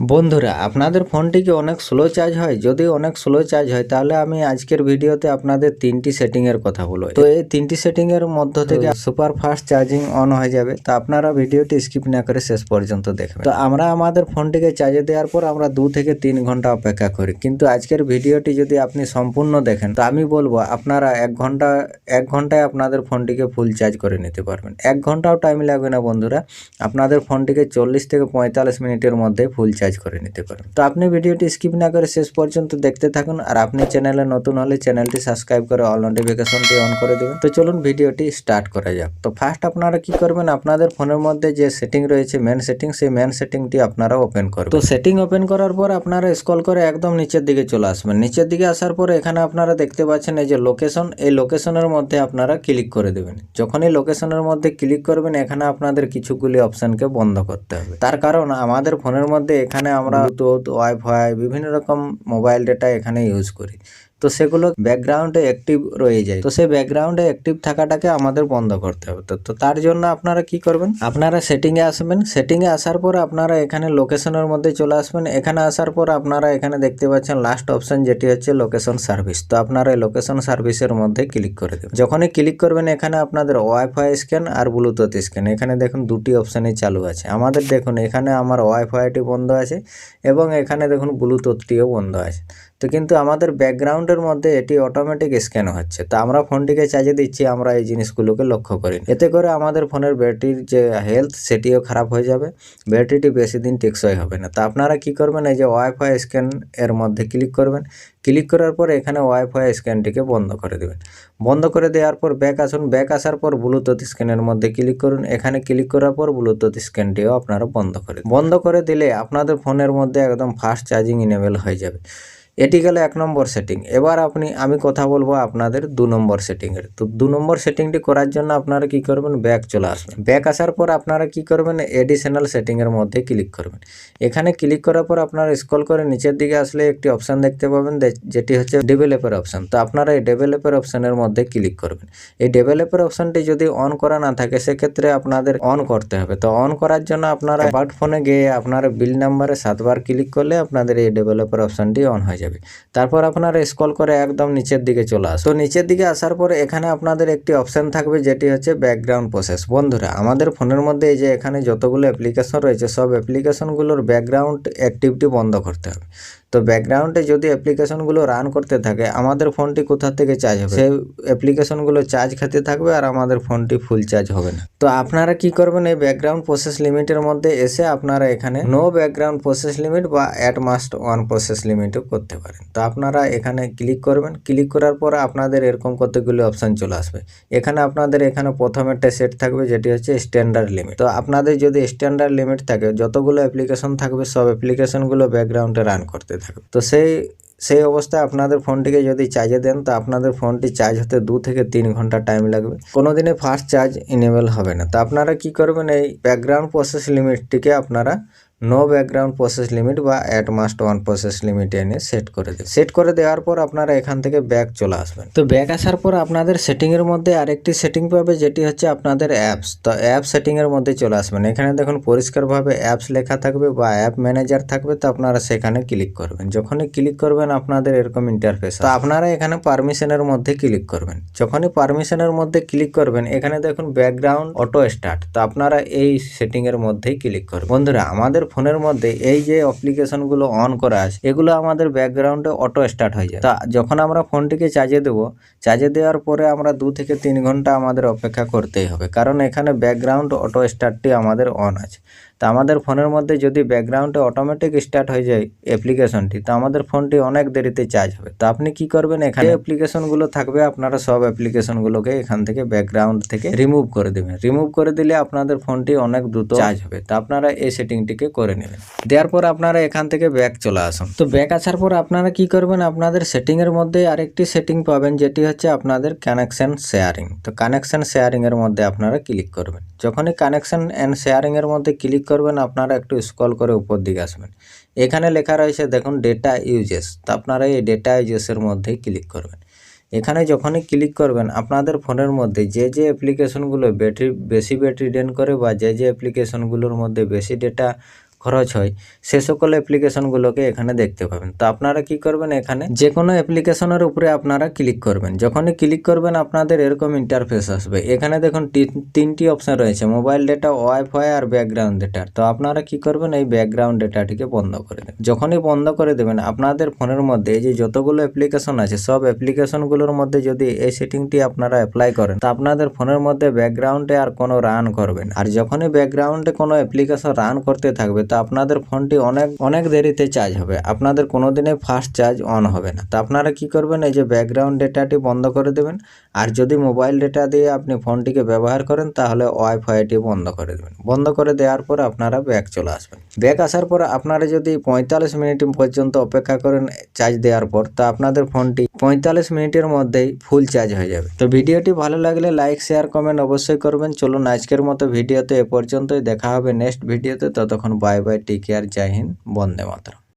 বন্ধুরা আপনাদের ফোনটি কি অনেক স্লো চার্জ হয়? যদি অনেক স্লো চার্জ হয় তাহলে আমি আজকের ভিডিওতে আপনাদের তিনটি সেটিং এর কথা বলব। তো এই তিনটি সেটিং এর মধ্য থেকে সুপার ফাস্ট চার্জিং অন হয়ে যাবে। তো আপনারা ভিডিওটি স্কিপ না করে শেষ পর্যন্ত দেখবেন। তো আমরা আমাদের ফোনটিকে চার্জে দেওয়ার পর আমরা দু থেকে তিন ঘণ্টা অপেক্ষা করি। কিন্তু আজকের ভিডিওটি যদি আপনি সম্পূর্ণ দেখেন তো আমি বলব আপনারা এক ঘণ্টা এক ঘন্টায় আপনাদের ফোনটিকে ফুল চার্জ করে নিতে পারবেন। এক ঘন্টাও টাইম লাগবে না বন্ধুরা। আপনাদের ফোনটিকে চল্লিশ থেকে পঁয়তাল্লিশ মিনিটের মধ্যে ফুল চার্জ করে নিতে পারেন। তো আপনি ভিডিওটি স্কিপ না করে শেষ পর্যন্ত দেখতে থাকুন আর আপনি চ্যানেলে নতুন হলে চ্যানেলটি সাবস্ক্রাইব করে অল নোটিফিকেশনটি অন করে দেবেন। তো চলুন ভিডিওটি স্টার্ট করা যাক। তো ফার্স্ট আপনারা কি করবেন? আপনাদের ফোনের মধ্যে যে সেটিং রয়েছে মেন সেটিং সেই মেন সেটিংটি আপনারা ওপেন করবেন। তো সেটিং ওপেন করার পর আপনারা স্ক্রল করে একদম নিচের দিকে চলে আসবেন। নিচের দিকে আসার পর এখানে আপনারা দেখতে পাচ্ছেন এই যে লোকেশন এই লোকেশনের মধ্যে আপনারা ক্লিক করে দেবেন। যখনই লোকেশনের মধ্যে ক্লিক করবেন, এখানে আপনাদের কিছুগুলি অপশনকে বন্ধ করতে হবে। তার কারণ আমাদের ফোনের মধ্যে এখানে আমরা ব্লুটুথ ওয়াইফাই বিভিন্ন রকম মোবাইল ডেটা এখানে ইউজ করি। তো সেগুলো ব্যাকগ্রাউন্ডে অ্যাক্টিভ রয়ে যায়। তো সেই ব্যাকগ্রাউন্ডে অ্যাক্টিভ থাকাটাকে আমাদের বন্ধ করতে হবে। তো তার জন্য আপনারা কি করবেন? আপনারা সেটিংয়ে আসবেন। সেটিংয়ে আসার পর আপনারা এখানে লোকেশনের মধ্যে চলে আসবেন। এখানে আসার পর আপনারা এখানে দেখতে পাচ্ছেন লাস্ট অপশন যেটি হচ্ছে লোকেশন সার্ভিস তো আপনারা এই লোকেশন সার্ভিসের মধ্যে ক্লিক করে দেবেন। যখনই ক্লিক করবেন এখানে আপনাদের ওয়াইফাই স্ক্যান আর ব্লুটুথ স্ক্যান এখানে দেখুন দুটি অপশানই চালু আছে। আমাদের দেখুন এখানে আমার ওয়াইফাইটি বন্ধ আছে এবং এখানে দেখুন ব্লুটুথটিও বন্ধ আছে। তো কিন্তু আমাদের ব্যাকগ্রাউন্ডের মধ্যে এটি অটোমেটিক স্ক্যান হচ্ছে। তো আমরা ফোনটিকে চার্জে দিচ্ছি, আমরা এই জিনিসগুলোকে লক্ষ্য করি। এতে করে আমাদের ফোনের ব্যাটারির যে হেলথ সেটিও খারাপ হয়ে যাবে। ব্যাটারিটি বেশি দিন টেকসই হবে না। তা আপনারা কি করবেন, এই যে ওয়াইফাই স্ক্যান এর মধ্যে ক্লিক করবেন। ক্লিক করার পর এখানে ওয়াইফাই স্ক্যানটিকে বন্ধ করে দেবেন। বন্ধ করে দেওয়ার পর ব্যাক আসুন। ব্যাক আসার পর ব্লুটুথ স্ক্যানের মধ্যে ক্লিক করুন। এখানে ক্লিক করার পর ব্লুটুথ স্ক্যানটিও আপনারা বন্ধ করে বন্ধ করে দিলে আপনাদের ফোনের মধ্যে একদম ফাস্ট চার্জিং ইনেবল হয়ে যাবে। এটি গেল এক নম্বর সেটিং এবার আপনি, আমি কথা বলব আপনাদের দু নম্বর সেটিংয়ের তো দু নম্বর সেটিংটি করার জন্য আপনারা কি করবেন? ব্যাক চলে আসবেন। ব্যাক আসার পর আপনারা কি করবেন? এডিশনাল সেটিংয়ের মধ্যে ক্লিক করবেন। এখানে ক্লিক করার পর আপনারা স্ক্রল করে নিচের দিকে আসলে একটি অপশান দেখতে পাবেন যেটি হচ্ছে ডেভেলপের অপশান তো আপনারা এই ডেভেলপের অপশানের মধ্যে ক্লিক করবেন। এই ডেভেলপের অপশানটি যদি অন করা না থাকে, সেক্ষেত্রে আপনাদের অন করতে হবে। তো অন করার জন্য আপনারা স্মার্টফোনে গিয়ে আপনার বিল নাম্বারে সাতবার ক্লিক করলে আপনাদের এই ডেভেলপের অপশানটি অন হয়ে যাবে। তারপর আপনারা স্কল করে একদম নিচের দিকে চলে আস তো নিচের দিকে আসার পরে এখানে আপনাদের একটি অপশান থাকবে যেটি হচ্ছে ব্যাকগ্রাউন্ড প্রসেস বন্ধুরা, আমাদের ফোনের মধ্যে এই যে এখানে যতগুলো অ্যাপ্লিকেশন রয়েছে, সব অ্যাপ্লিকেশনগুলোর ব্যাকগ্রাউন্ড অ্যাক্টিভিটি বন্ধ করতে হবে। তো ব্যাকগ্রাউন্ডে যদি অ্যাপ্লিকেশনগুলো রান করতে থাকে আমাদের ফোনটি কোথা থেকে চার্জ হবে? সেই অ্যাপ্লিকেশনগুলো চার্জ খেতে থাকবে আর আমাদের ফোনটি ফুল চার্জ হবে না। তো আপনারা কি করবেন এই ব্যাকগ্রাউন্ড প্রসেস লিমিটের মধ্যে এসে আপনারা এখানে নো ব্যাকগ্রাউন্ড প্রসেস লিমিট বা অ্যাট মাস্ট ওয়ান প্রসেস লিমিটও করতে পারেন। তো আপনারা এখানে ক্লিক করবেন। ক্লিক করার পর আপনাদের এরকম কতগুলি অপশান চলে আসবে। এখানে আপনাদের এখানে প্রথম একটা সেট থাকবে যেটি হচ্ছে স্ট্যান্ডার্ড লিমিট তো আপনাদের যদি স্ট্যান্ডার্ড লিমিট থাকে যতগুলো অ্যাপ্লিকেশন থাকবে সব অ্যাপ্লিকেশনগুলো ব্যাকগ্রাউন্ডে রান করতে থাকবে তো সেই সেই অবস্থায় আপনাদের ফোনটিকে যদি চার্জে দেন, তো আপনাদের ফোনটি চার্জ হতে দু থেকে তিন ঘণ্টা টাইম লাগবে। কোনো দিনে ফাস্ট চার্জ ইনেবল হবে না। তো আপনারা কি করবেন? এই ব্যাকগ্রাউন্ড প্রসেস লিমিটটিকে আপনারা নো ব্যাকগ্রাউন্ড প্রসেস লিমিট বা at most one process limit এনে সেট করে দেবেন সেট করে দেওয়ার পর আপনারা এখান থেকে ব্যাক চলে আসবেন। তো ব্যাক আসার পর আপনাদের সেটিংয়ের মধ্যে আরেকটি সেটিং পাবে, যেটি হচ্ছে আপনাদের অ্যাপস তো অ্যাপ সেটিংয়ের মধ্যে চলে আসবেন। এখানে দেখুন পরিষ্কারভাবে অ্যাপস লেখা থাকবে বা অ্যাপ ম্যানেজার থাকবে, তো আপনারা সেখানে ক্লিক করবেন। যখনই ক্লিক করবেন, আপনাদের এরকম ইন্টারফেস তো আপনারা এখানে পারমিশনের মধ্যে ক্লিক করবেন। যখনই পারমিশনের মধ্যে ক্লিক করবেন, এখানে দেখুন ব্যাকগ্রাউন্ড অটো স্টার্ট তো আপনারা এই সেটিংয়ের মধ্যেই ক্লিক করবেন। বন্ধুরা, আমাদের ফোনের মধ্যে এই যে অ্যাপ্লিকেশনগুলো অন করা আছে, এগুলো আমাদের ব্যাকগ্রাউন্ডে অটো স্টার্ট হয়ে যায়। তা যখন আমরা ফোনটিকে চার্জে দেবো, চার্জে দেওয়ার পরে আমরা দু থেকে তিন ঘণ্টা আমাদের অপেক্ষা করতেই হবে, কারণ এখানে ব্যাকগ্রাউন্ড অটো স্টার্টটি আমাদের অন আছে। তা আমাদের ফোনের মধ্যে যদি ব্যাকগ্রাউন্ডে অটোমেটিক স্টার্ট হয়ে যায় অ্যাপ্লিকেশনটি তো আমাদের ফোনটি অনেক দেরিতে চার্জ হবে। তো আপনি কি করবেন এখানে? অ্যাপ্লিকেশনগুলো থাকবে, আপনারা সব অ্যাপ্লিকেশনগুলোকে এখান থেকে ব্যাকগ্রাউন্ড থেকে রিমুভ করে দেবেন। রিমুভ করে দিলে আপনাদের ফোনটি অনেক দ্রুত চার্জ হবে। তো আপনারা এই সেটিংটিকে করে নেবেন। দেওয়ার পর আপনারা এখান থেকে ব্যাক চলে আসুন। তো ব্যাক আসার পর আপনারা কি করবেন? আপনাদের সেটিং এর মধ্যে আরেকটি সেটিং পাবেন, যেটি হচ্ছে আপনাদের কানেকশন শেয়ারিং তো কানেকশন শেয়ারিং এর মধ্যে আপনারা ক্লিক করবেন। যখনই কানেকশন অ্যান্ড শেয়ারিং এর মধ্যে ক্লিক করবেন, আপনারা একটু স্ক্রল করে উপর দিকে আসবেন। এখানে লেখা রয়েছে, দেখুন ডেটা ইউজেস তো আপনারা এই ডেটা ইউজেসের মধ্যেই ক্লিক করবেন। এখানে যখনই ক্লিক করবেন, আপনাদের ফোনের মধ্যে যে যে অ্যাপ্লিকেশনগুলো ব্যাটারি বেশি ব্যাটারি ড্রেন করে বা যে যে অ্যাপ্লিকেশনগুলোর মধ্যে বেশি ডেটা খরচ হয়, সে সকল অ্যাপ্লিকেশনগুলোকে এখানে দেখতে পাবেন। তো আপনারা কি করবেন এখানে? যে কোনো অ্যাপ্লিকেশনের উপরে আপনারা ক্লিক করবেন। যখনই ক্লিক করবেন, আপনাদের এরকম ইন্টারফেস আসবে। এখানে দেখুন তিনটি অপশান রয়েছে মোবাইল ডেটা ওয়াইফাই আর ব্যাকগ্রাউন্ড ডেটা তো আপনারা কি করবেন? এই ব্যাকগ্রাউন্ড ডেটাটিকে বন্ধ করে দেবেন। যখনই বন্ধ করে দেবেন, আপনাদের ফোনের মধ্যে যে যতগুলো অ্যাপ্লিকেশন আছে, সব অ্যাপ্লিকেশনগুলোর মধ্যে যদি এই সেটিংটি আপনারা অ্যাপ্লাই করেন, তো আপনাদের ফোনের মধ্যে ব্যাকগ্রাউন্ডে আর কোনো রান করবে না। আর যখনই ব্যাকগ্রাউন্ডে কোনো অ্যাপ্লিকেশন রান করতে থাকবে, তো আপনাদের ফোনটি অনেক অনেক দেরিতে চার্জ হবে। আপনাদের কোনোদিনই ফাস্ট চার্জ অন হবে না। তো আপনারা কি করবেন? এই যে ব্যাকগ্রাউন্ড ডেটাটি বন্ধ করে দেবেন। আর যদি মোবাইল ডেটা দিয়ে আপনি ফোনটিকে ব্যবহার করেন, তাহলে ওয়াইফাইটি বন্ধ করে দেবেন। বন্ধ করে দেওয়ার পর আপনারা ব্যাক চলে আসবেন। ব্যাক আসার পর আপনারা যদি পঁয়তাল্লিশ মিনিট পর্যন্ত অপেক্ষা করেন চার্জ দেওয়ার পর, তো আপনাদের ফোনটি পঁয়তাল্লিশ মিনিটের মধ্যেই ফুল চার্জ হয়ে যাবে। তো ভিডিওটি ভালো লাগলে লাইক শেয়ার কমেন্ট অবশ্যই করবেন। চলুন আজকের মতো ভিডিওতে এ পর্যন্তই। দেখা হবে নেক্সট ভিডিওতে। ততক্ষণ bye bye bye take care जय हिंद वंदे मातरम